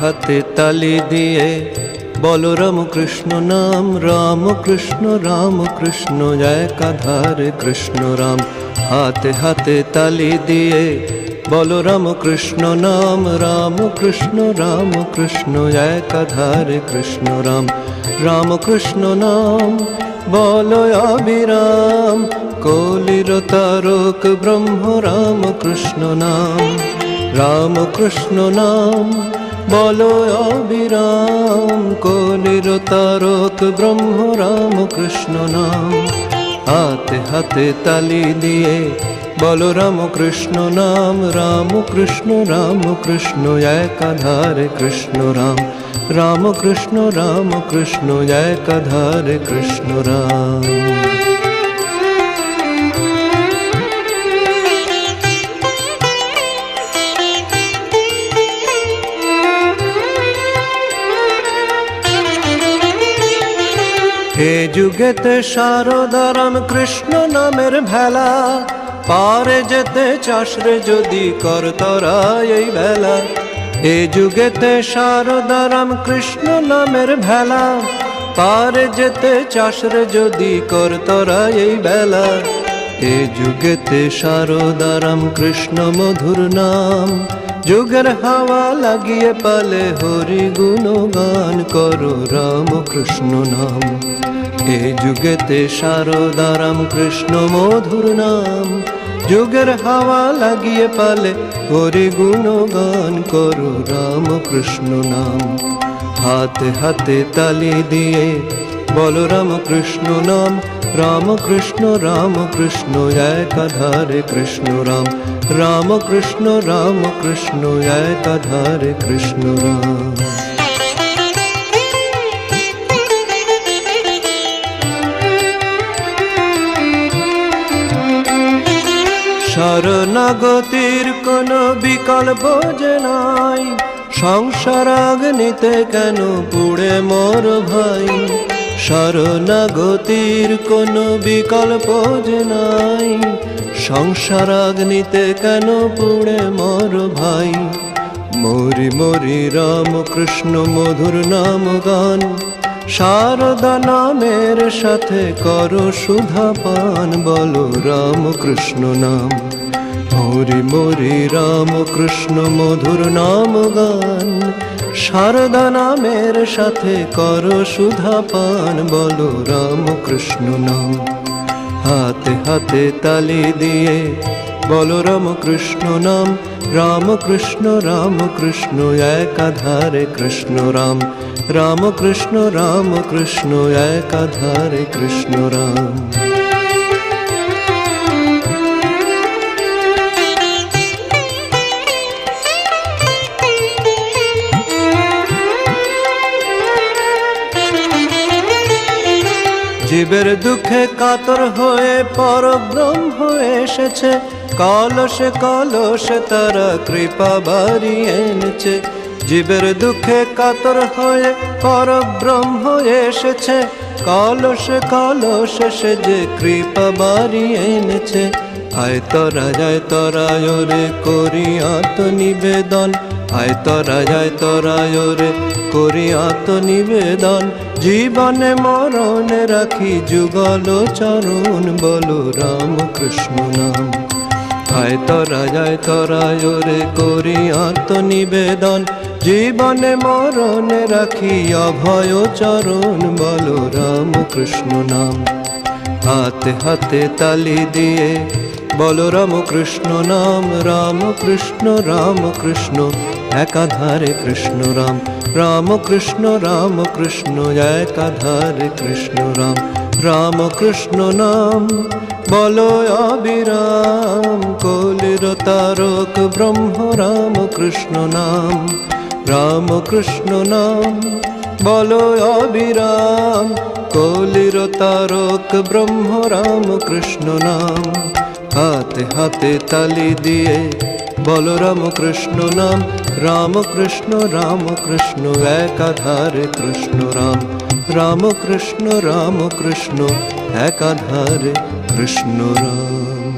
হাতে তালি দিয়ে বলো রাম কৃষ্ণ নাম রাম কৃষ্ণ রাম কৃষ্ণ একাধার কৃষ্ণ রাম। হাতে হাতে তালি দিয়ে বলো রাম কৃষ্ণ নাম রাম কৃষ্ণ রাম কৃষ্ণ একাধার কৃষ্ণ রাম। রাম কৃষ্ণ নাম, বলো কলির তারক ব্রহ্ম রাম কৃষ্ণ নাম। রাম কৃষ্ণ নাম বলো অবিরাম কলির তারক ব্রহ্ম রাম কৃষ্ণ নাম। হাতে হাতে তালি দিয়ে বলো রাম কৃষ্ণ নাম রাম কৃষ্ণ রাম কৃষ্ণ একাধারে কৃষ্ণ রাম। রাম কৃষ্ণ রাম কৃষ্ণ একাধারে কৃষ্ণ রাম। হে যুগেতে শারদারাম কৃষ্ণ নামের ভেলা। পারে যেতে চাষরে যদি করতরা এই বেলা। এ যুগেতে শারদারাম কৃষ্ণ নামের ভেলা। পারে যেতে চাষরে যদি করতরা এই বেলা। এ যুগেতে শারদারাম কৃষ্ণ মধুর নাম। যুগের হাওয়া লাগিয়ে পালে হরি গুণগান করো রাম কৃষ্ণ নাম। এ যুগেতে শারদারাম কৃষ্ণ মধুর নাম। যুগের হাওয়া লাগিয়ে পালে হরি গুণগান করো রাম কৃষ্ণ নাম। হাতে হাতে তালি দিয়ে বলো রাম কৃষ্ণ নাম রাম কৃষ্ণ রাম কৃষ্ণ একাধারে কৃষ্ণ রাম। রাম কৃষ্ণ রাম কৃষ্ণ একাধারে কৃষ্ণ রাম। শরণাগতির কোনো বিকল্প যে নাই। সংসার আগ্নিতে কেন পুড়ে মোর ভাই? শরণাগতির কোনো বিকল্প যে নাই। সংসার আগ্নিতে কেন পুড়ে মোর ভাই? মরি মরি রাম কৃষ্ণ মধুর নাম গান। শারদা নামের সাথে করো সুধা পান বলো রাম কৃষ্ণ নাম। হরি মরি রাম কৃষ্ণ মধুর নাম গান। শারদা নামের সাথে করো সুধা পান বলো রাম কৃষ্ণ নাম। হাতে হাতে তালি দিয়ে বলো রাম কৃষ্ণ নাম, রাম কৃষ্ণ রাম কৃষ্ণ, একাধারে কৃষ্ণ রাম। রাম কৃষ্ণ রাম কৃষ্ণ, একাধারে কৃষ্ণ রাম। জীবের দুঃখে কাতর হয়ে, পরব্রহ্ম এসেছে। কলসে কলসে, তারা কৃপা বাড়িয়ে এনেছে। জীবের দুঃখে কাতর হয়ে পরব্রহ্ম এসেছে। কলসে কলসে, সে যে কৃপা বাড়িয়ে এনেছে। আয় তরা যায় তরায় রে করি আত্মনিবেদন। আয় তরা যায় তরায় রে করি আত্মনিবেদন। জীবনে মরণে রাখি যুগল চরণ, বলো রাম কৃষ্ণ নাম। আয় তরা, যায় তরায় রে করি আত্মনিবেদন। জীবনে মরণে রাখি অভয় চরণ, বল রাম কৃষ্ণ নাম। হাতে হাতে তালি দিয়ে, বলো রাম কৃষ্ণ নাম রাম কৃষ্ণ রাম কৃষ্ণ একাধারে কৃষ্ণ রাম। রাম কৃষ্ণ রাম কৃষ্ণ একাধারে কৃষ্ণ রাম। রাম কৃষ্ণ নাম, বলো অবিরাম। কলির তারক ব্রহ্ম রাম কৃষ্ণ নাম রাম কৃষ্ণ নাম। বলো অবিরাম কলির তারক ব্রহ্ম রাম কৃষ্ণ নাম। হাতে হাতে তালি দিয়ে বলো রাম কৃষ্ণ নাম রাম কৃষ্ণ রাম কৃষ্ণ একাধারে কৃষ্ণ রাম। রাম কৃষ্ণ রাম কৃষ্ণ একাধারে কৃষ্ণ রাম।